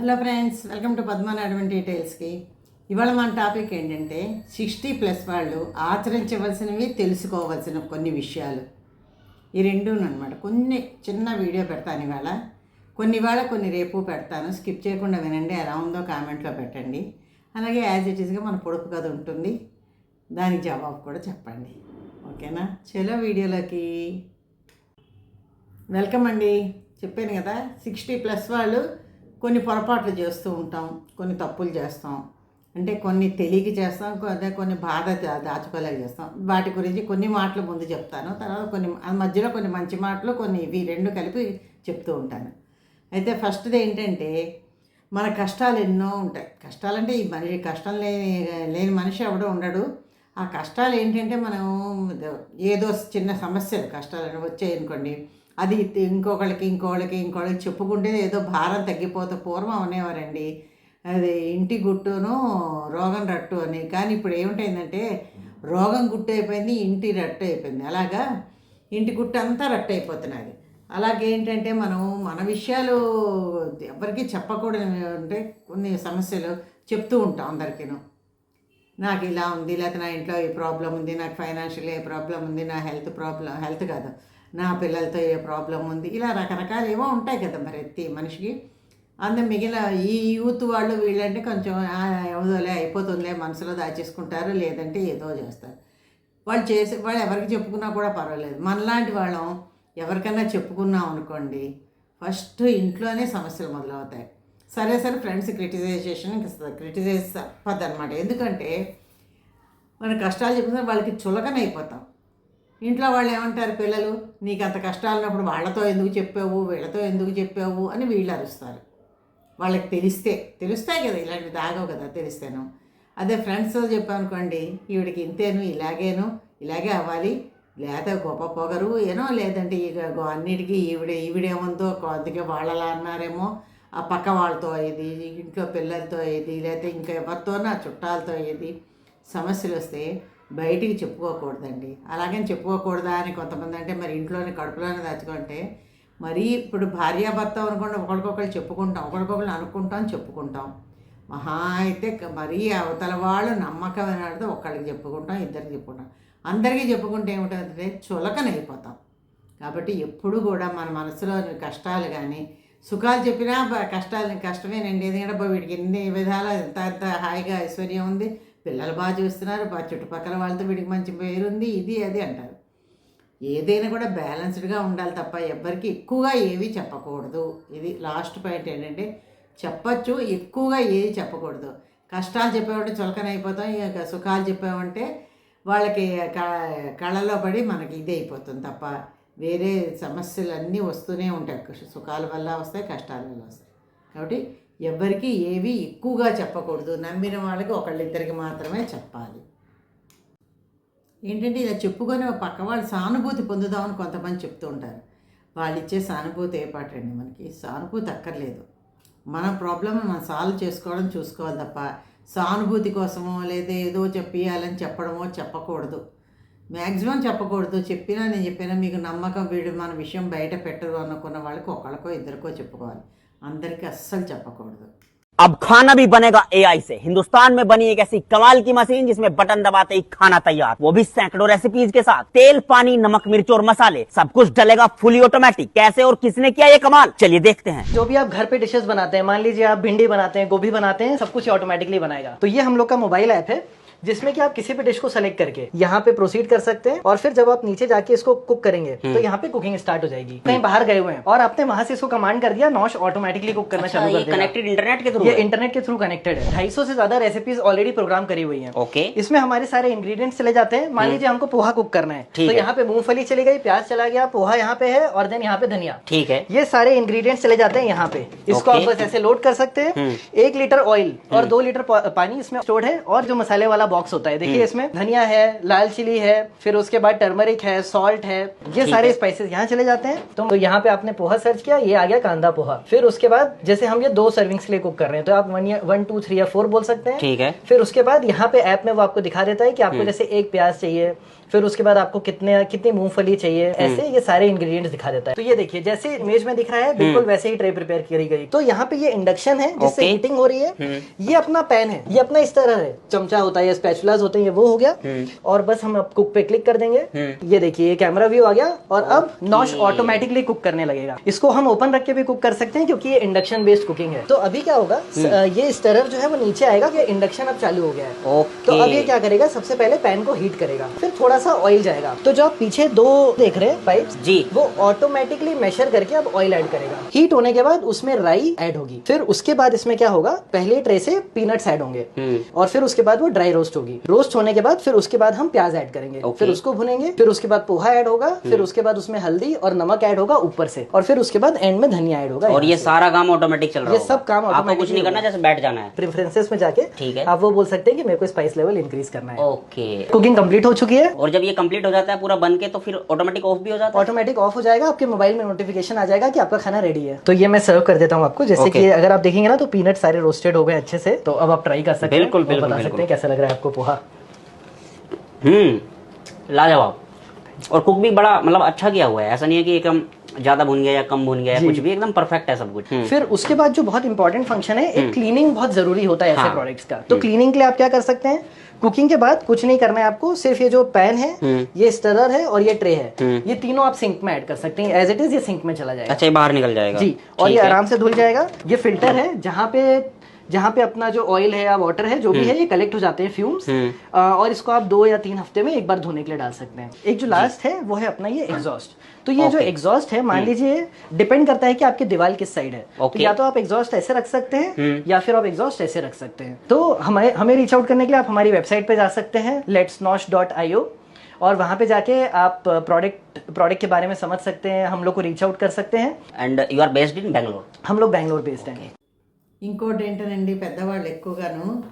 Hello friends welcome to Padmanabham డీటెయిల్స్కి. ఇవాళ మన topic ఏంటంటే సిక్స్టీ ప్లస్ వాళ్ళు ఆచరించవలసినవి తెలుసుకోవాల్సిన కొన్ని విషయాలు. ఈ రెండు అనమాట కొన్ని చిన్న వీడియో పెడతాను ఇవాళ. కొన్ని ఇవాళ కొన్ని రేపు పెడతాను. స్కిప్ చేయకుండా వినండి ఎలా ఉందో కామెంట్లో పెట్టండి. అలాగే యాజ్ ఇట్ ఈస్గా మన పొడుపు కథ ఉంటుంది. దానికి జవాబు కూడా చెప్పండి. ఓకేనా? చలో వీడియోలోకి. వెల్కమ్ అండి. చెప్పాను కదా సిక్స్టీ ప్లస్ వాళ్ళు కొన్ని పొరపాట్లు చేస్తూ ఉంటాం కొన్ని తప్పులు చేస్తాం. అంటే కొన్ని తెలియక చేస్తాం అదే కొన్ని బాధ దాచుకోలేక చేస్తాం. వాటి గురించి కొన్ని మాటలు ముందు చెప్తాను. తర్వాత కొన్ని మధ్యలో కొన్ని మంచి మాటలు కొన్ని ఇవి రెండు కలిపి చెప్తూ ఉంటాను. అయితే ఫస్ట్ది ఏంటంటే మన కష్టాలు ఎన్నో ఉంటాయి. కష్టాలంటే ఈ మనిషి కష్టం లేని లేని మనిషి ఎవడో ఉండడు. ఆ కష్టాలు ఏంటంటే మనం ఏదో చిన్న సమస్యలు కష్టాలు వచ్చాయనుకోండి అది ఇంకొకళ్ళకి ఇంకొకళ్ళకి ఇంకొకళ్ళకి చెప్పుకుంటే ఏదో భారం తగ్గిపోతే పూర్వం అనేవారండి. అది ఇంటి గుట్టును రోగం రట్టు అని. కానీ ఇప్పుడు ఏమిటైందంటే రోగం గుట్టు అయిపోయింది ఇంటి రట్టు అయిపోయింది. అలాగా? ఇంటి గుట్టు అంతా రట్టు అయిపోతున్నది. అలాగే ఏంటంటే మనం మన విషయాలు ఎవరికి చెప్పకూడదు అంటే కొన్ని సమస్యలు చెప్తూ ఉంటాం అందరికీను. నాకు ఇలా ఉంది లేకపోతే నా ఇంట్లో ఏ ప్రాబ్లం ఉంది నాకు ఫైనాన్షియల్ ఏ ప్రాబ్లం ఉంది నా హెల్త్ ప్రాబ్లం హెల్త్ కాదు. నా పిల్లలతో ఏ ప్రాబ్లం ఉంది? ఇలా రకరకాలు ఏమో ఉంటాయి కదా మరి ఎత్తి మనిషికి. అందు మిగిలిన ఈ యూత్ వాళ్ళు వీళ్ళంటే కొంచెం ఎవదోలే అయిపోతుందిలే మనసులో దాచేసుకుంటారు లేదంటే ఏదో చేస్తారు. వాళ్ళు చేసే వాళ్ళు ఎవరికి చెప్పుకున్నా కూడా పర్వాలేదు. మనలాంటి వాళ్ళం ఎవరికైనా చెప్పుకున్నాం అనుకోండి ఫస్ట్ ఇంట్లోనే సమస్యలు మొదలవుతాయి. సరే సరే ఫ్రెండ్స్ క్రిటిసైజేషన్ క్రిటిసైజ్ తప్పదనమాట ఎందుకంటే మన కష్టాలు చెప్పుకుంటే వాళ్ళకి చులకన అయిపోతాం ఇంట్లో వాళ్ళు ఏమంటారు పిల్లలు? నీకు అంత కష్టాలు ఉన్నప్పుడు వాళ్ళతో ఎందుకు చెప్పావు? వీళ్ళతో ఎందుకు చెప్పావు? అని వీళ్ళు అరుస్తారు. వాళ్ళకి తెలిస్తే తెలుస్తాయి కదా ఇలాంటివి దాగవు కదా తెలిస్తాను. అదే ఫ్రెండ్స్తో చెప్పానుకోండి ఈవిడికి ఇంతేను ఇలాగేను ఇలాగే అవ్వాలి. లేదా గొప్ప పొగరు ఏనో లేదంటే ఇక అన్నిటికీ ఈవిడ ఈవిడేమందో అందుకే వాళ్ళలా అన్నారేమో. ఆ పక్క వాళ్ళతో ఇది ఇంట్లో పిల్లలతో ఇది లేకపోతే ఇంకా ఎవరితోనో చుట్టాలతో ఏది సమస్యలు వస్తే బయటికి చెప్పుకోకూడదండి. అలాగని చెప్పుకోకూడదా అని కొంతమంది అంటే మరి ఇంట్లోనే కడుపులోనే దాచుకుంటే మరీ ఇప్పుడు భార్యాభర్త అనుకుంటే ఒకరికొకరు చెప్పుకుంటాం ఒకరికొకరు అనుకుంటాం చెప్పుకుంటాం. మహా అయితే మరీ అవతల వాళ్ళు నమ్మకమైన వాడితో ఒకళ్ళకి చెప్పుకుంటాం ఇద్దరికి చెప్పుకుంటాం. అందరికీ చెప్పుకుంటే ఏమిటంటే చులకనైపోతాం. కాబట్టి ఎప్పుడు కూడా మన మనసులో కష్టాలు కానీ సుఖాలు చెప్పినా బ- కష్టాలు కష్టమేనండి. ఎందుకంటే వీటికి వీడికి ఎన్ని విధాలు ఎంత ఎంత హాయిగా ఐశ్వర్యం ఉంది. పిల్లలు బాగా చూస్తున్నారు బాగా చుట్టుపక్కల వాళ్ళతో వీడికి మంచి పేరు ఉంది ఇది అది అంటారు. ఏదైనా కూడా బ్యాలెన్స్డ్గా ఉండాలి తప్ప ఎవ్వరికి ఎక్కువగా ఏవి చెప్పకూడదు. ఇది లాస్ట్ పాయింట్ ఏంటంటే చెప్పచ్చు ఎక్కువగా ఏది చెప్పకూడదు. కష్టాలు చెప్పామంటే చులకన అయిపోతాం ఇక సుఖాలు చెప్పామంటే వాళ్ళకి క- కళలో పడి మనకి ఇది అయిపోతుంది తప్ప వేరే సమస్యలు అన్నీ వస్తూనే ఉంటాయి. సుఖాల వల్ల వస్తాయి కష్టాల వల్ల వస్తాయి. కాబట్టి ఎవ్వరికీ ఏవి ఎక్కువగా చెప్పకూడదు. నమ్మిన వాళ్ళకి ఒకళ్ళిద్దరికి మాత్రమే చెప్పాలి. ఏంటంటే ఇలా చెప్పుకొని పక్క వాళ్ళు సానుభూతి పొందుదామని కొంతమంది చెప్తూ ఉంటారు. వాళ్ళు ఇచ్చే సానుభూతి ఏ పాటండి మనకి? సానుభూతి అక్కర్లేదు. మన ప్రాబ్లమ్ మనం సాల్వ్ చేసుకోవడం చూసుకోవాలి తప్ప సానుభూతి కోసమో లేదా ఏదో చెప్పియాలని చెప్పడమో చెప్పకూడదు. మ్యాక్సిమం చెప్పకూడదు. చెప్పినా నేను చెప్పినా మీకు నమ్మకం వీడు మన విషయం బయట పెట్టరు అనుకున్న వాళ్ళకి ఒకళ్ళకో ఇద్దరికో చెప్పుకోవాలి. అందరికీ అస్సలు చెప్పకూడదు अब खाना भी बनेगा एआई से हिंदुस्तान में बनी एक ऐसी कमाल की मशीन जिसमें बटन दबाते ही खाना तैयार वो भी सैकड़ों रेसिपीज के साथ तेल पानी नमक मिर्च और मसाले सब कुछ डलेगा फुली ऑटोमेटिक कैसे और किसने किया ये कमाल चलिए देखते हैं जो भी आप घर पे डिशेस बनाते हैं मान लीजिए आप भिंडी बनाते हैं गोभी बनाते हैं सब कुछ ऑटोमेटिकली बनाएगा तो ये हम लोग का मोबाइल ऐप है जिसमें कि आप किसी भी डिश को सेलेक्ट करके यहाँ पे प्रोसीड कर सकते हैं और फिर जब आप नीचे जाके इसको कुक करेंगे तो यहाँ पे कुकिंग स्टार्ट हो जाएगी। कहीं बाहर गए हुए हैं और आपने वहाँ से इसको कमांड कर दिया नॉश ऑटोमेटिकली कुक करना चालू कर कनेक्टेड इंटरनेट के थ्रू ये इंटरनेट के थ्रू कनेक्टेड है। ढाई से ज़्यादा रेसिपीज़ ऑलरेडी प्रोग्राम करी हुई है। ओके इसमें हमारे सारे इंग्रेडिएंट्स चले जाते हैं। मान लीजिए हमको पोहा कुक करना है। तो यहाँ पे मूंगफली चली गई प्याज चला गया पोहा यहाँ पे है और देन यहाँ पे धनिया। ठीक है। ये सारे इंग्रेडिएंट्स चले जाते हैं यहाँ पे। इसको आप बस ऐसे लोड कर सकते हैं। एक लीटर ऑयल और दो लीटर पानी इसमें स्टोर्ड है और जो मसाले वाला बॉक्स होता है। देखिए इसमें धनिया है लाल चिली है फिर उसके बाद टर्मरिक है सॉल्ट है ये सारे स्पाइसेस यहाँ चले जाते हैं। तो, यहाँ पे आपने पोहा सर्च किया ये आ गया कांदा पोहा। फिर उसके बाद जैसे हम ये दो सर्विंग्स के लिए कुक कर रहे हैं तो आप वन या वन टू थ्री या फोर बोल सकते हैं। ठीक है। फिर उसके बाद यहाँ पे ऐप में वो आपको दिखा देता है कि आपको जैसे एक प्याज चाहिए फिर उसके बाद आपको कितने कितनी मूंगफली चाहिए ऐसे ये सारे इंग्रेडिएंट्स दिखा देता है। तो ये देखिए जैसे इमेज में दिख रहा है बिल्कुल वैसे ही ट्रे प्रिपेयर करी गई। तो यहाँ पे ये इंडक्शन है जिससे हीटिंग हो रही है। ये अपना पैन है ये अपना इस तरह है। चमचा होता है या स्पैचुलास होते हैं वो हो गया। और बस हम अब कुक पे क्लिक कर देंगे। ये देखिए ये कैमरा व्यू आ गया। और अब नॉश ऑटोमेटिकली कुक करने लगेगा। इसको हम ओपन रख के भी कुक कर सकते हैं क्योंकि ये इंडक्शन बेस्ड कुकिंग है। तो अभी क्या होगा ये स्टरर जो है वो नीचे आएगा कि इंडक्शन अब चालू हो गया है। तो अब ये क्या करेगा सबसे पहले पैन को हीट करेगा। फिर थोड़ा सा ऑयल जाएगा। तो जो आप पीछे दो देख रहे हैं पाइप्स जी। वो ऑटोमेटिकली मेशर करके अब ऑयल ऐड करेगा। हीट होने के बाद उसमें राई ऐड होगी। फिर उसके बाद इसमें क्या होगा? पहले ट्रे से पीनट्स ऐड होंगे। हम्म। और फिर उसके बाद वो ड्राई रोस्ट होगी। रोस्ट होने के बाद फिर उसके बाद हम प्याज ऐड करेंगे। Okay. फिर उसको भुनेंगे। फिर उसके बाद पोहा ऐड होगा। फिर उसके बाद उसमें हल्दी और नमक ऐड होगा ऊपर से। और फिर उसके बाद एंड में धनिया ऐड होगा और ये सारा काम ऑटोमेटिक चल रहा होगा। सब काम आपको कुछ नहीं करना जैसे बैठ जाना है। प्रेफरेंसेस में जाके ठीक है। आप वो बोल सकते हैं कि मेरे को स्पाइस लेवल इंक्रीज करना है। ओके कुकिंग कंप्लीट हो चुकी है। और जब ये कंप्लीट हो जाता है पूरा बन के तो फिर ऑटोमेटिक ऑफ़ भी हो जाता है। ऑटोमेटिक ऑफ़ हो जाएगा आपके मोबाइल में नोटिफिकेशन आ जाएगा कि आपका खाना रेडी है। तो ये मैं सर्व कर देता हूँ आपको जैसे Okay. कि अगर आप देखेंगे ना तो पीनट सारे रोस्टेड हो गए अच्छे से। तो अब आप ट्राई कर सकते हैं और बिल्कुल, बता सकते हैं कैसा लग रहा है आपको पोहा। हम्म लाजवाब। और कुक भी बड़ा मतलब अच्छा किया हुआ है। ऐसा नहीं है कि एकदम ज़्यादा भुन गया या कम भुन गया कुछ भी एकदम परफेक्ट है सब कुछ। हम्म। फिर उसके बाद जो बहुत इंपॉर्टेंट फ़ंक्शन है एक क्लीनिंग बहुत ज़रूरी होता है ऐसे हाँ। प्रोडक्ट्स का। तो क्लीनिंग के लिए आप क्या कर सकते हैं? कुकिंग के बाद कुछ नहीं करना है आपको सिर्फ़ ये जो पैन है ये स्टरर है और ये ट्रे है। ये तीनों आप सिंक में ऐड कर सकते हैं। एज इट इज़ ये सिंक में चला जाएगा। अच्छा ये बाहर निकल जाएगा। जी और ये आराम से धुल जाएगा। ये फ़िल्टर है जहाँ पे जहाँ पे अपना जो ऑयल है या वाटर है जो भी है ये कलेक्ट हो जाते हैं फ्यूम्स और इसको आप दो या तीन हफ़्ते में एक बार धोने के लिए डाल सकते हैं। एक जो लास्ट है वो है अपना ये एग्जॉस्ट तो ये जो एग्जॉस्ट है मान लीजिए डिपेंड करता है कि आपकी दीवार किस साइड है। तो या तो आप एग्जॉस्ट ऐसे रख सकते हैं या फिर आप एग्जॉस्ट ऐसे रख सकते हैं। तो हमारे हमें रीच आउट करने के लिए आप हमारी वेबसाइट पे जा सकते हैं लेट्स नॉश डॉट आई ओ और वहाँ पे जाके आप प्रोडक्ट प्रोडक्ट के बारे में समझ सकते हैं हम लोग को रीच आउट कर सकते हैं। And you are based in Bangalore हम लोग बैंगलोर बेस्ड हैं। ఇంకోటి ఏంటనండి పెద్దవాళ్ళు ఎక్కువగాను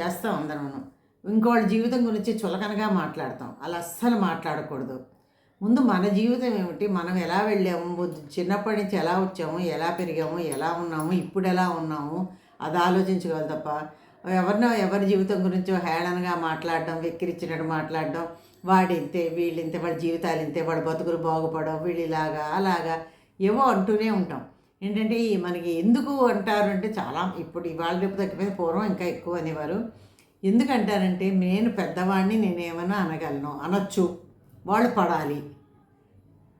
చేస్తాం మనం ఇంకోళ్ళ జీవితం గురించి చులకనగా మాట్లాడతాం. అలా అస్సలు మాట్లాడకూడదు. ముందు మన జీవితం ఏమిటి? మనం ఎలా వెళ్ళాము? చిన్నప్పటి నుంచి ఎలా వచ్చాము? ఎలా పెరిగాము? ఎలా ఉన్నాము? ఇప్పుడు ఎలా ఉన్నాము? అది ఆలోచించగలదు తప్ప. ఎవరినో ఎవరి జీవితం గురించో హేళనగా మాట్లాడడం వెక్కిరిచ్చినట్టు మాట్లాడడం వాడి ఇంతే వీళ్ళు ఇంతే వాడి జీవితాలు ఇంతే వాడి బతుకులు బాగుపడవు వీళ్ళు ఇలాగా అలాగా ఏవో అంటూనే ఉంటాం. ఏంటంటే మనకి ఎందుకు అంటారు అంటే చాలా ఇప్పుడు ఇవాళ రేపు తగ్గిపోయిన పూర్వం ఇంకా ఎక్కువ అనేవారు. ఎందుకు అంటారంటే నేను పెద్దవాడిని నేను ఏమైనా అనగలను అనొచ్చు వాళ్ళు పడాలి.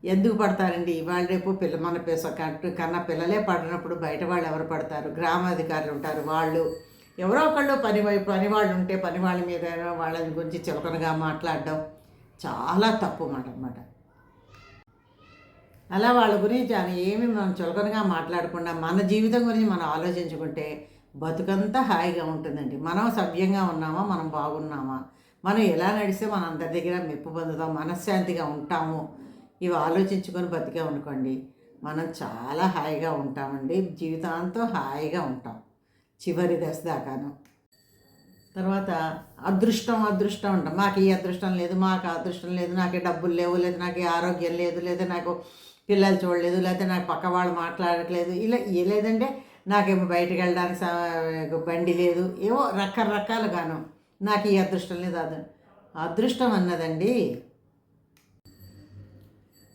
ఎందుకు పడతారండి? ఇవాళ రేపు పిల్ల మన పిస కన్నా పిల్లలే పడినప్పుడు బయట వాళ్ళు ఎవరు పడతారు? గ్రామాధికారులు ఉంటారు వాళ్ళు. ఎవరో ఒకళ్ళు పని పని వాళ్ళు ఉంటే పని వాళ్ళ మీద వాళ్ళ గురించి చిలకనగా మాట్లాడడం చాలా తప్పు మాట అనమాట అలా వాళ్ళ గురించి అని ఏమి మనం చులకనగా మాట్లాడకుండా మన జీవితం గురించి మనం ఆలోచించుకుంటే బతుకంతా హాయిగా ఉంటుందండి. మనం సవ్యంగా ఉన్నామా? మనం బాగున్నామా? మనం ఎలా నడిస్తే మన అందరి దగ్గర మెప్పు పొందుతాం మనశ్శాంతిగా ఉంటాము? ఇవి ఆలోచించుకొని బతికే అనుకోండి మనం చాలా హాయిగా ఉంటామండి. జీవితాంతం హాయిగా ఉంటాం. చివరి దశ దాకాను. తర్వాత అదృష్టం అదృష్టం ఉంటాం మాకు ఈ అదృష్టం లేదు మాకు అదృష్టం లేదు నాకు డబ్బులు లేవు లేదు నాకు ఆరోగ్యం లేదు లేదా నాకు పిల్లలు చూడలేదు లేకపోతే నాకు పక్క వాళ్ళు మాట్లాడట్లేదు. ఇలా లేదంటే నాకేమో బయటకు వెళ్ళడానికి బండి లేదు. ఏవో రకరకాలుగాను. నాకు ఈ అదృష్టం లేదు. అది అదృష్టం అన్నదండి.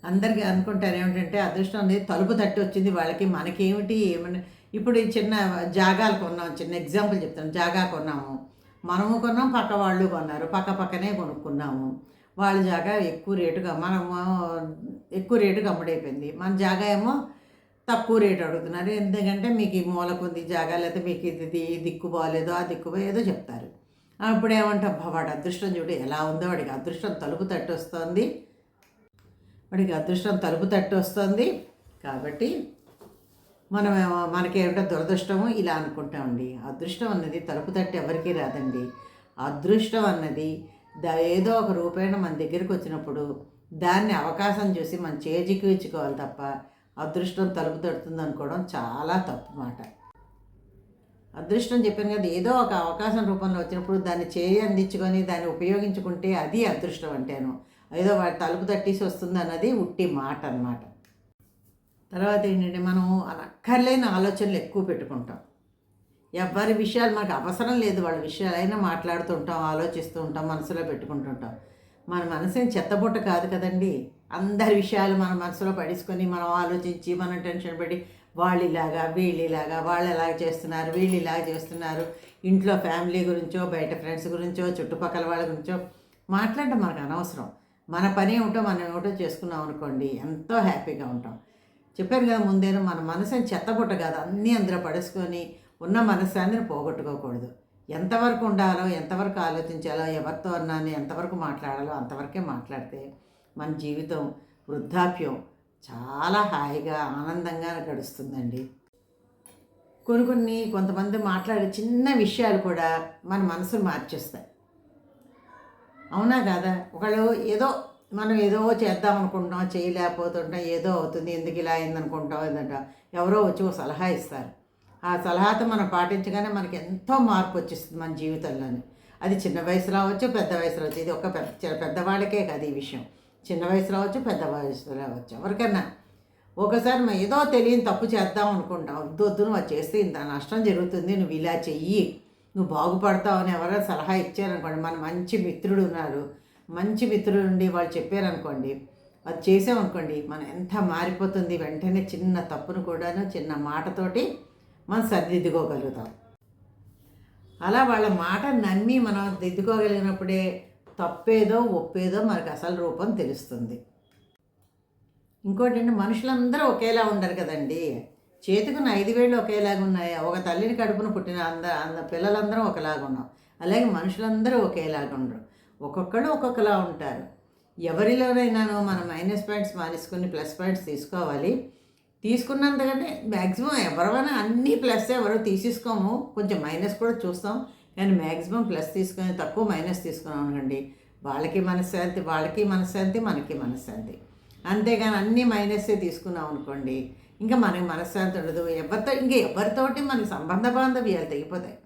అందరికీ అనుకుంటారు ఏమిటంటే అదృష్టం అనేది తలుపు తట్టి వచ్చింది వాళ్ళకి. మనకేమిటి? ఏమన్నా ఇప్పుడు ఈ చిన్న జాగాలు కొన్నాం. చిన్న ఎగ్జాంపుల్ చెప్తాను. జాగా కొన్నాము. మనము కొన్నాం పక్క వాళ్ళు కొన్నారు. పక్క పక్కనే కొనుక్కున్నాము. వాళ్ళ జాగా ఎక్కువ రేటుగా మనము ఎక్కువ రేటుకి అమ్ముడైపోయింది. మన జాగా ఏమో తక్కువ రేటు అడుగుతున్నారు. ఎందుకంటే మీకు ఈ మూలకుంది జాగా లేకపోతే మీకు ఇది ఈ దిక్కు బాగాలేదు ఆ దిక్కు ఏదో చెప్తారు. అప్పుడు ఏమంటాం వాడి అదృష్టం చూడు ఎలా ఉందో వాడికి అదృష్టం తలుపు తట్టు వస్తుంది వాడికి అదృష్టం తలుపు తట్టు వస్తుంది కాబట్టి మనం మనకేమిటో దురదృష్టము ఇలా అనుకుంటామండి. అదృష్టం అన్నది తలుపు తట్టు ఎవరికీ రాదండి. అదృష్టం అన్నది ఏదో ఒక రూపేణ మన దగ్గరికి వచ్చినప్పుడు దాన్ని అవకాశం చూసి మనం చేజిక్కించుకోవాలి తప్ప అదృష్టం తలుపు తడుతుంది అనుకోవడం చాలా తప్పు మాట. అదృష్టం చెప్పాను కదా ఏదో ఒక అవకాశం రూపంలో వచ్చినప్పుడు దాన్ని చేయి అందించుకొని దాన్ని ఉపయోగించుకుంటే అది అదృష్టం అంటేను. ఏదో వాడు తలుపు తట్టేసి వస్తుంది అన్నది ఉట్టి మాట అన్నమాట. తర్వాత ఏంటంటే మనం అక్కర్లేని ఆలోచనలు ఎక్కువ పెట్టుకుంటాం. ఎవరి విషయాలు మనకు అవసరం లేదు. వాళ్ళ విషయాలైనా మాట్లాడుతుంటాం ఆలోచిస్తూ ఉంటాం మనసులో పెట్టుకుంటుంటాం మన మనసు ఏం చెత్తబుట్ట కాదు కదండి. అందరి విషయాలు మన మనసులో పడేసుకొని మనం ఆలోచించి మనం టెన్షన్ పడి వాళ్ళు ఇలాగా వీళ్ళు ఇలాగా వాళ్ళు ఎలాగ చేస్తున్నారు వీళ్ళు ఇలాగ చేస్తున్నారు. ఇంట్లో ఫ్యామిలీ గురించో బయట ఫ్రెండ్స్ గురించో చుట్టుపక్కల వాళ్ళ గురించో మాట్లాడడం మనకు అనవసరం. మన పని ఏమిటో మనం ఏమిటో చేసుకున్నాం అనుకోండి ఎంతో హ్యాపీగా ఉంటాం. చెప్పాను కదా ముందేను మన మనసుని చెత్తబుట్ట కాదు. అన్నీ అందులో పడేసుకొని ఉన్న మనశ్శాంతిని పోగొట్టుకోకూడదు. ఎంతవరకు ఉండాలో ఎంతవరకు ఆలోచించాలో ఎవరితో అన్నాను ఎంతవరకు మాట్లాడాలో అంతవరకే మాట్లాడితే మన జీవితం వృద్ధాప్యం చాలా హాయిగా ఆనందంగా గడుస్తుందండి. కొన్ని కొన్ని కొంతమంది మాట్లాడే చిన్న విషయాలు కూడా మన మనసును మార్చేస్తాయి. అవునా కాదా? ఒకళ్ళు ఏదో మనం ఏదో చేద్దాం అనుకుంటాం చేయలేకపోతుంటాం ఏదో అవుతుంది ఎందుకు ఇలా అయింది అనుకుంటాం ఏంటంట ఎవరో వచ్చి ఒక సలహా ఇస్తారు. ఆ సలహాతో మనం పాటించగానే మనకి ఎంతో మార్పు వచ్చేస్తుంది మన జీవితంలోని. అది చిన్న వయసులో అవ్వచ్చు పెద్ద వయసులో అవచ్చు ఇది ఒక పెద్ద చిన్న పెద్దవాళ్ళకే కాదు ఈ విషయం. చిన్న వయసులో రావచ్చు పెద్ద వయసులో రావచ్చు ఎవరికైనా ఒకసారి మనం ఏదో తెలియని తప్పు చేద్దాం అనుకుంటాం వద్దు వద్దు నువ్వు అది చేస్తే ఇంత నష్టం జరుగుతుంది నువ్వు ఇలా చెయ్యి నువ్వు బాగుపడతావు అని ఎవరైనా సలహా ఇచ్చారనుకోండి మన మంచి మిత్రుడు ఉన్నారు మంచి మిత్రుడు ఉండి వాళ్ళు చెప్పారనుకోండి అది చేసామనుకోండి మనం ఎంత మారిపోతుంది వెంటనే చిన్న తప్పును కూడాను చిన్న మాటతోటి మనం సరిదిద్దుకోగలుగుతాం అలా వాళ్ళ మాట నమ్మి మనం దిద్దుకోగలిగినప్పుడే తప్పేదో ఒప్పేదో మనకు అసలు రూపం తెలుస్తుంది. ఇంకోటి అంటే మనుషులందరూ ఒకేలా ఉండరు కదండి. చేతికున్న ఐదు వేళ్ళు ఒకేలాగా ఉన్నాయి. ఒక తల్లిని కడుపున పుట్టిన అంద అంద పిల్లలందరూ ఒకలాగా ఉన్నాం. అలాగే మనుషులందరూ ఒకేలాగా ఉండరు. ఒక్కొక్కడు ఒక్కొక్కలా ఉంటారు. ఎవరిలోనైనానో మనం మైనస్ పాయింట్స్ మానేసుకుని ప్లస్ పాయింట్స్ తీసుకోవాలి. తీసుకున్నంతకంటే మ్యాక్సిమం ఎవరైనా అన్ని ప్లస్ ఎవరో తీసేసుకోము. కొంచెం మైనస్ కూడా చూస్తాం. కానీ మ్యాక్సిమం ప్లస్ తీసుకొని తక్కువ మైనస్ తీసుకున్నాం అనుకోండి వాళ్ళకి మనశ్శాంతి వాళ్ళకి మనశ్శాంతి మనకి మనశ్శాంతి. అంతేగాని అన్ని మైనస్సే తీసుకున్నాం అనుకోండి ఇంకా మనకి మనశ్శాంతి ఉండదు. ఎవరితో ఇంకా ఎవరితోటి మనకి సంబంధ బాంధవ్యాలు తెగిపోతాయి.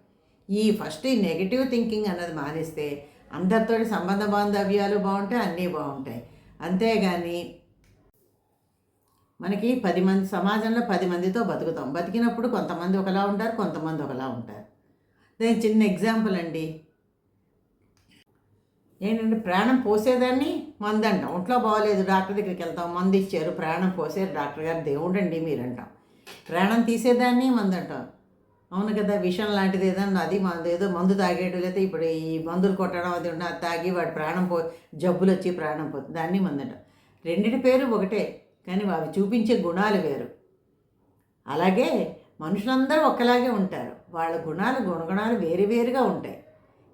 ఈ ఫస్ట్ ఈ నెగిటివ్ థింకింగ్ అన్నది మానేస్తే అందరితోటి సంబంధ బాంధవ్యాలు బాగుంటాయి అన్నీ బాగుంటాయి. అంతేగాని మనకి పది మంది సమాజంలో పది మందితో బతుకుతాం. బతికినప్పుడు కొంతమంది ఒకలా ఉంటారు కొంతమంది ఒకలా ఉంటారు. నేను చిన్న ఎగ్జాంపుల్ అండి. ఏంటంటే ప్రాణం పోసేదాన్ని మందంట. అంటాం ఒంట్లో బాగోలేదు డాక్టర్ దగ్గరికి వెళ్తాం మందు ఇచ్చారు ప్రాణం పోసారు డాక్టర్ గారు దేవుడండి మీరు అంటాం ప్రాణం తీసేదాన్ని మందు అంటాం అవును కదా విషం లాంటిది ఏదన్నా అది మందు ఏదో మందు తాగేయడం లేకపోతే ఇప్పుడు ఈ మందులు కొట్టడం అది ఉన్న అది తాగి వాడు ప్రాణం పో జబ్బులు వచ్చి ప్రాణం పోతుంది దాన్ని మందంట. అంటాం పేరు ఒకటే. కానీ అవి చూపించే గుణాలు వేరు. అలాగే మనుషులందరూ ఒకలాగే ఉంటారు. వాళ్ళ గుణాలు గుణగుణాలు వేరు వేరుగా ఉంటాయి.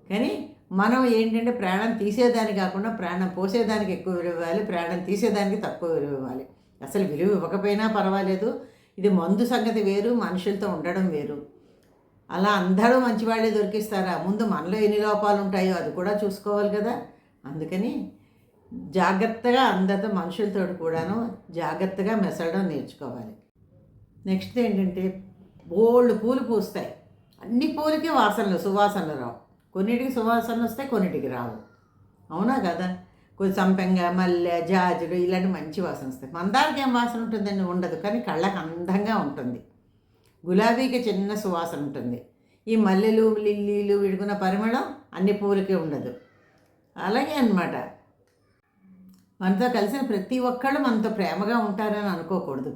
కానీ మనం ఏంటంటే ప్రాణం తీసేదాన్ని కాకుండా ప్రాణం పోసేదానికి ఎక్కువ విలువ ఇవ్వాలి ప్రాణం తీసేదానికి తక్కువ విలువ ఇవ్వాలి. అసలు విలువ ఇవ్వకపోయినా పర్వాలేదు. ఇది మందు సంగతి వేరు మనుషులతో ఉండడం వేరు. అలా అందరూ మంచివాళ్ళే దొరికిస్తారా? ముందు మనలో ఎన్ని లోపాలు ఉంటాయో అది కూడా చూసుకోవాలి కదా. అందుకని జాగ్రత్తగా అందరితో మనుషులతో కూడాను జాగ్రత్తగా మెసలడం నేర్చుకోవాలి. నెక్స్ట్ ఏంటంటే బోల్డ్ పూలు పూస్తాయి. అన్ని పూలకి వాసనలు సువాసనలు రావు. కొన్నిటికి సువాసనలు వస్తాయి కొన్నిటికి రావు. అవునా కదా? కొంచెం సంపెంగ మల్లె జాజులు ఇలాంటి మంచి వాసన వస్తాయి. మందారకి ఏం వాసన ఉంటుందండి? ఉండదు. కానీ కళ్ళకు అందంగా ఉంటుంది. గులాబీకి చిన్న సువాసన ఉంటుంది. ఈ మల్లెలు లిల్లీలు విడుకున్న పరిమళం అన్ని పూలకి ఉండదు. అలాగే అన్నమాట. మనతో కలిసిన ప్రతి ఒక్కళ్ళు మనతో ప్రేమగా ఉంటారని అనుకోకూడదు.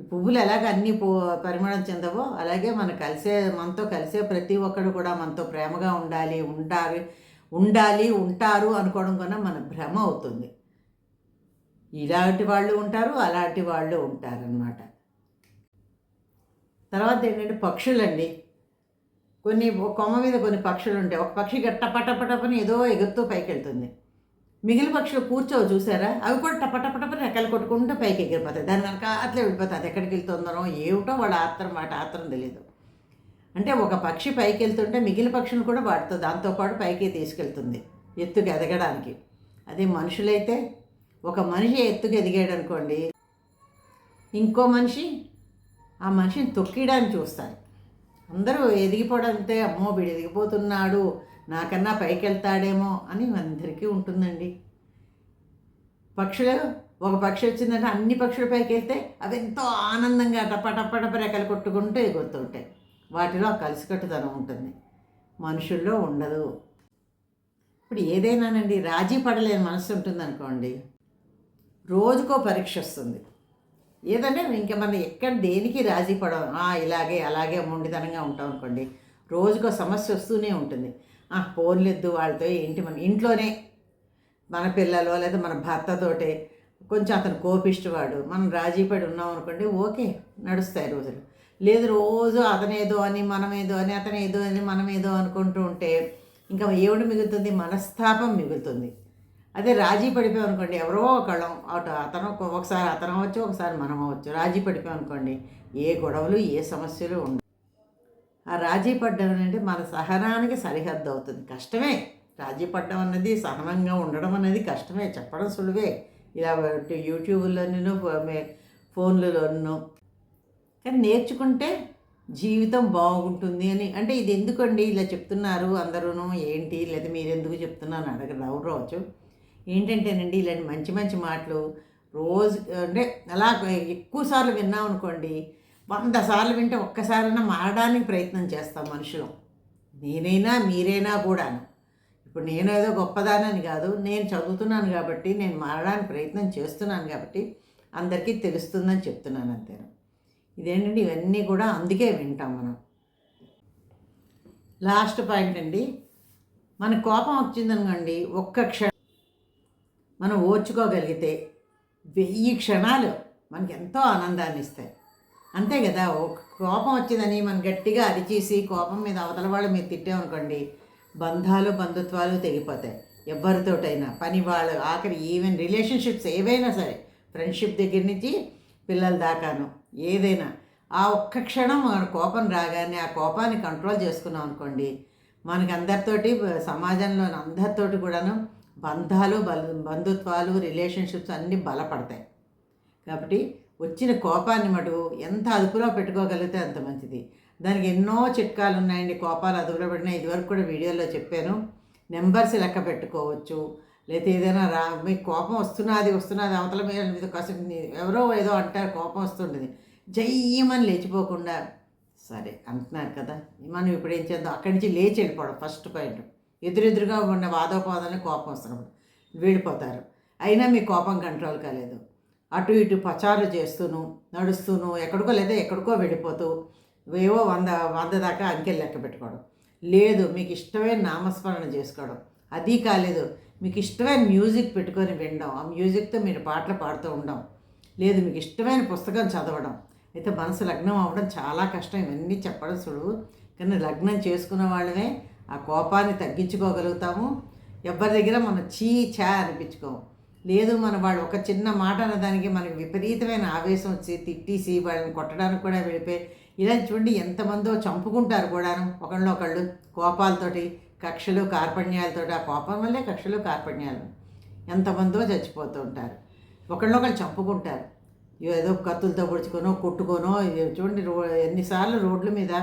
ఈ పువ్వులు ఎలాగ అన్ని పూ పరిమళం చెందవో అలాగే మన కలిసే మనతో కలిసే ప్రతి ఒక్కడు కూడా మనతో ప్రేమగా ఉండాలి ఉండాలి ఉండాలి ఉంటారు అనుకోవడం కన్నా మన భ్రమ అవుతుంది. ఇలాంటి వాళ్ళు ఉంటారు అలాంటి వాళ్ళు ఉంటారనమాట తర్వాత ఏంటంటే పక్షులండి. కొన్ని కొమ్మ మీద కొన్ని పక్షులు ఉంటాయి. ఒక పక్షి గట్ట పటపటపని ఏదో ఎగురుతూ పైకి వెళ్తుంది మిగిలిన పక్షులు కూర్చోవు చూసారా? అవి కూడా టపటపటప రెక్కలు కొట్టుకుంటూ పైకి ఎగిరిపోతాయి. దాని వెనక అట్లా వెళ్ళిపోతాయి అది ఎక్కడికి వెళ్తుందనో ఏమిటో వాడు ఆత్రం వాటి ఆత్రం తెలియదు అంటే ఒక పక్షి పైకి వెళ్తుంటే మిగిలిన పక్షులు కూడా వాడుతుంది దాంతోపాటు పైకి తీసుకెళ్తుంది ఎత్తుకు ఎదగడానికి. అదే మనుషులైతే ఒక మనిషి ఎత్తుకు ఎదిగాడు అనుకోండి ఇంకో మనిషి ఆ మనిషిని తొక్కియడానికి చూస్తారు. అందరూ ఎదిగిపోవడం అంతే. అమ్మో వీడు ఎదిగిపోతున్నాడు. నాకన్నా పైకి వెళ్తాడేమో అని అందరికీ ఉంటుందండి. పక్షులు ఒక పక్షి వచ్చిందంటే అన్ని పక్షుల పైకి వెళ్తే అవి ఎంతో ఆనందంగా టప రెక్కలు కొట్టుకుంటూ ఎగురుతుంటాయి. వాటిలో కలిసికట్టుదనం కలిసికట్టుతనం ఉంటుంది. మనుషుల్లో ఉండదు. ఇప్పుడు ఏదైనానండి రాజీ పడలేని మనసు ఉంటుంది అనుకోండి రోజుకో పరీక్ష వస్తుంది. ఏదంటే ఇంకా మనం ఎక్కడ దేనికి రాజీ పడవు ఇలాగే అలాగే మొండితనంగా ఉంటాం అనుకోండి రోజుకో సమస్య వస్తూనే ఉంటుంది. ఆ వాళ్ళతో ఏంటి మన ఇంట్లోనే మన పిల్లలు లేదా మన భర్తతోటే. కొంచెం అతను కోపిష్టవాడు. మనం రాజీ పడి ఉన్నాం అనుకోండి ఓకే నడుస్తాయి రోజులు. లేదు రోజు అతనేదో అని మనమేదో అని అతనేదో అని మనమేదో అనుకుంటూ ఉంటే ఇంకా ఏమిటి మిగులుతుంది? మనస్తాపం మిగులుతుంది. అదే రాజీ పడిపోయాం అనుకోండి ఎవరో ఒకళ్ళం అటు అతను ఒకసారి అతను అవ్వచ్చు ఒకసారి మనం అవ్వచ్చు రాజీ పడిపోయాం అనుకోండి ఏ గొడవలు ఏ సమస్యలు ఉండవు. ఆ రాజీ పడ్డం అంటే మన సహనానికి సరిహద్దు అవుతుంది. కష్టమే. రాజీ పడ్డం అన్నది సహనంగా ఉండడం అనేది కష్టమే. చెప్పడం సులువే. ఇలా యూట్యూబ్లోనూ ఫోన్లలోనూ. కానీ నేర్చుకుంటే జీవితం బాగుంటుంది అని. అంటే ఇది ఎందుకండి ఇలా చెప్తున్నారు అందరూను? ఏంటి? లేదా మీరు ఎందుకు చెప్తున్నాను అడగ రావచ్చు ఏంటంటేనండి ఇలాంటి మంచి మంచి మాటలు రోజు అంటే అలా ఎక్కువ సార్లు విన్నాం అనుకోండి వంద సార్లు వింటే ఒక్కసారైనా మారడానికి ప్రయత్నం చేస్తాం మనుషులు. నేనైనా మీరైనా కూడాను. ఇప్పుడు నేను ఏదో గొప్పదానని కాదు నేను చదువుతున్నాను కాబట్టి నేను మారడానికి ప్రయత్నం చేస్తున్నాను కాబట్టి అందరికీ తెలుస్తుందని చెప్తున్నాను అంతే. ఇదేంటంటే ఇవన్నీ కూడా అందుకే వింటాం మనం. లాస్ట్ పాయింట్ అండి. మన కోపం వచ్చిందనుకోండి ఒక్క క్షణం మనం ఓర్చుకోగలిగితే వెయ్యి క్షణాలు మనకి ఎంతో ఆనందాన్ని ఇస్తాయి అంతే కదా కోపం వచ్చిందని మనం గట్టిగా అరిచేసి కోపం మీద అవతల వాళ్ళు మీరు తిట్టామనుకోండి బంధాలు బంధుత్వాలు తెగిపోతాయి. ఎవరితోటైనా పని వాళ్ళు ఆఖరి ఈవెన్ రిలేషన్షిప్స్ ఏవైనా సరే ఫ్రెండ్షిప్ దగ్గర నుంచి పిల్లల దాకాను ఏదైనా ఆ ఒక్క క్షణం మన కోపం రాగానే ఆ కోపాన్ని కంట్రోల్ చేసుకున్నాం అనుకోండి మనకి అందరితోటి సమాజంలో అందరితోటి కూడాను బంధాలు బంధుత్వాలు రిలేషన్షిప్స్ అన్నీ బలపడతాయి. కాబట్టి వచ్చిన కోపాన్ని మటు ఎంత అదుపులో పెట్టుకోగలిగితే అంత మంచిది. దానికి ఎన్నో చిట్కాలు ఉన్నాయండి. కోపాలు అదుపులో పడినాయి ఇదివరకు కూడా వీడియోలో చెప్పాను. నెంబర్స్ లెక్క పెట్టుకోవచ్చు. లేకపోతే ఏదైనా రా మీకు కోపం వస్తున్నది వస్తున్నది అవతల మీద మీద కాసేపు ఎవరో ఏదో అంటారు కోపం వస్తుంటుంది. జయ్యమని లేచిపోకుండా సరే అంటున్నారు కదా మనం ఇప్పుడు ఏం చేద్దాం? అక్కడి నుంచి లేచి వెళ్ళిపోవడం ఫస్ట్ పాయింట్. ఎదురెదురుగా ఉన్న వాదోపాదాన్ని కోపం వస్తున్నప్పుడు వీడిపోతారు. అయినా మీ కోపం కంట్రోల్ కాలేదు. అటు ఇటు పచారు చేస్తూను నడుస్తూను ఎక్కడికో లేదా ఎక్కడికో వెళ్ళిపోతూ ఏవో వంద వంద దాకా అంకెలు లెక్క పెట్టుకోవడం. లేదు మీకు ఇష్టమైన నామస్మరణ చేసుకోవడం. అది కాలేదు మీకు ఇష్టమైన మ్యూజిక్ పెట్టుకొని వినడం. ఆ మ్యూజిక్తో మీరు పాటలు పాడుతూ ఉండడం. లేదు మీకు ఇష్టమైన పుస్తకం చదవడం. అయితే మనసు లగ్నం అవ్వడం చాలా కష్టం. ఇవన్నీ చెప్పడం సులువు కానీ లగ్నం చేసుకున్న వాళ్ళమే ఆ కోపాన్ని తగ్గించుకోగలుగుతాము. ఎవరి దగ్గర మనం చీ చా అనిపించుకోము. లేదు మన వాళ్ళు ఒక చిన్న మాట అన్నదానికి మనకి విపరీతమైన ఆవేశం వచ్చి తిట్టేసి వాళ్ళని కొట్టడానికి కూడా వెళ్ళిపోయి ఇలా చూడండి ఎంతమందో చంపుకుంటారు కూడాను. ఒకళ్ళు కోపాలతోటి కక్షలు కార్పణ్యాలతోటి ఆ కోపం వల్లే కక్షలు కార్పణ్యాలు ఎంతమందో చచ్చిపోతూ ఉంటారు. ఒకళ్ళొకళ్ళు చంపుకుంటారు. ఏదో కత్తులతో పొడుచుకోనో కొట్టుకోనో చూడండి రో ఎన్నిసార్లు రోడ్ల మీద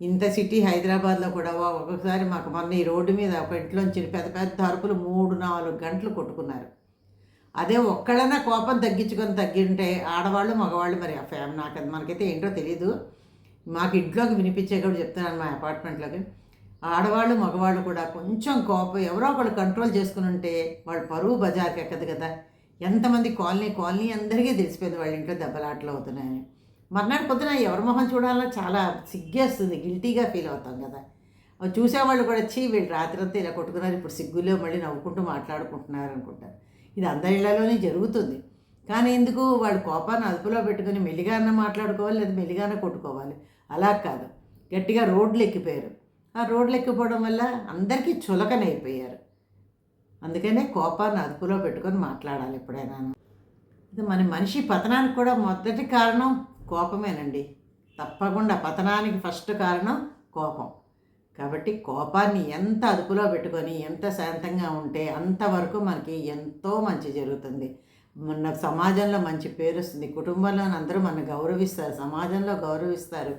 ఇంత సిటీ హైదరాబాద్లో కూడా ఒక్కొక్కసారి మాకు మొన్న ఈ రోడ్డు మీద ఒక ఇంట్లోంచి పెద్ద పెద్ద అరుపులు మూడు నాలుగు గంటలు కొట్టుకున్నారు. అదే ఒక్కడైనా కోపం తగ్గించుకొని తగ్గింటే ఆడవాళ్ళు మగవాళ్ళు మరి ఆ ఫ్యామ్ నాకు అది మనకైతే ఏంటో తెలియదు మాకు ఇంట్లోకి వినిపించే కూడా చెప్తున్నాను మా అపార్ట్మెంట్లోకి. ఆడవాళ్ళు మగవాళ్ళు కూడా కొంచెం కోపం ఎవరో ఒకళ్ళు కంట్రోల్ చేసుకుని ఉంటే వాళ్ళు పరువు బజార్కి ఎక్కదు కదా. ఎంతమంది కాలనీ కాలనీ అందరికీ తెలిసిపోయింది వాళ్ళ ఇంట్లో దెబ్బలాటలు అవుతున్నాయని. మర్నాడు పొద్దున ఎవరి మొహం చూడాలన్నా చాలా సిగ్గేస్తుంది గిల్టీగా ఫీల్ అవుతాం కదా. అవి చూసేవాళ్ళు కూడా వచ్చి వీళ్ళు రాత్రంతా ఇలా కొట్టుకున్నారు ఇప్పుడు సిగ్గులో మళ్ళీ నవ్వుకుంటూ మాట్లాడుకుంటున్నారు అనుకుంటారు ఇది అందరి ఇళ్ళలోనే జరుగుతుంది. కానీ ఎందుకు? వాళ్ళు కోపాన్ని అదుపులో పెట్టుకుని మెల్లిగాన మాట్లాడుకోవాలి లేదా మెల్లిగాన కొట్టుకోవాలి. అలా కాదు. గట్టిగా రోడ్లు ఎక్కిపోయారు. ఆ రోడ్లు ఎక్కిపోవడం వల్ల అందరికీ చులకనైపోయారు అందుకనే కోపాన్ని అదుపులో పెట్టుకొని మాట్లాడాలి ఎప్పుడైనా. ఇది మన మనిషి పతనానికి కూడా మొదటి కారణం కోపమేనండి. తప్పకుండా పతనానికి ఫస్ట్ కారణం కోపం. కాబట్టి కోపాన్ని ఎంత అదుపులో పెట్టుకొని ఎంత శాంతంగా ఉంటే అంతవరకు మనకి ఎంతో మంచి జరుగుతుంది. మన సమాజంలో మంచి పేరు వస్తుంది. కుటుంబంలో అందరూ మన గౌరవిస్తారు. సమాజంలో గౌరవిస్తారు.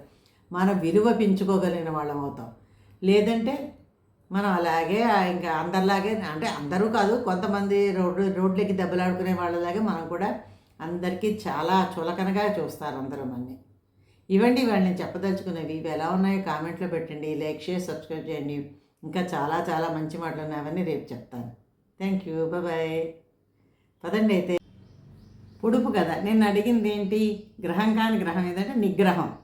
మన విలువ పెంచుకోగలిగిన వాళ్ళం అవుతాం. లేదంటే మనం అలాగే ఇంకా అందరిలాగే అంటే అందరూ కాదు కొంతమంది రోడ్డు రోడ్లకి దెబ్బలాడుకునే వాళ్ళలాగే మనం కూడా అందరికీ చాలా చులకనగా చూస్తారు అందరూ మనని ఇవ్వండి ఇవాళ నేను చెప్పదలుచుకునేవి. ఇవి ఎలా ఉన్నాయో కామెంట్లో పెట్టండి. లైక్ షేర్ సబ్స్క్రైబ్ చేయండి. ఇంకా చాలా చాలా మంచి మాటలు ఉన్నాయని రేపు చెప్తాను. Thank you. బాయ్. పదండి అయితే. పొడుపు కదా నేను అడిగింది ఏంటి? గ్రహం కాని గ్రహం ఏంటంటే నిగ్రహం.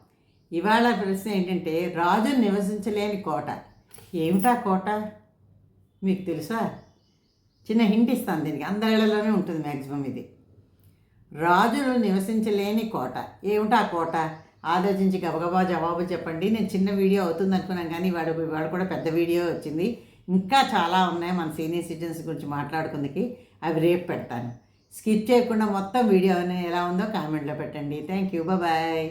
ఇవాళ ప్రశ్న ఏంటంటే రాజు నివసించలేని కోట. ఏమిటా కోట? మీకు తెలుసా? చిన్న హింట్ ఇస్తాను దీనికి. అందరిలోనే ఉంటుంది మ్యాక్సిమం ఇది. రాజులు నివసించలేని కోట. ఏమిటా కోట? ఆలోచించి గబగబా జవాబు చెప్పండి. నేను చిన్న వీడియో అవుతుంది అనుకున్నాను కానీ వాడు వాడు కూడా పెద్ద వీడియో వచ్చింది. ఇంకా చాలా ఉన్నాయి మన సీనియర్ సిటిజన్స్ గురించి మాట్లాడుకుందికి. అవి రేపు పెడతాను. స్కిప్ చేయకుండా మొత్తం వీడియో ఎలా ఉందో కామెంట్లో పెట్టండి. Thank you bye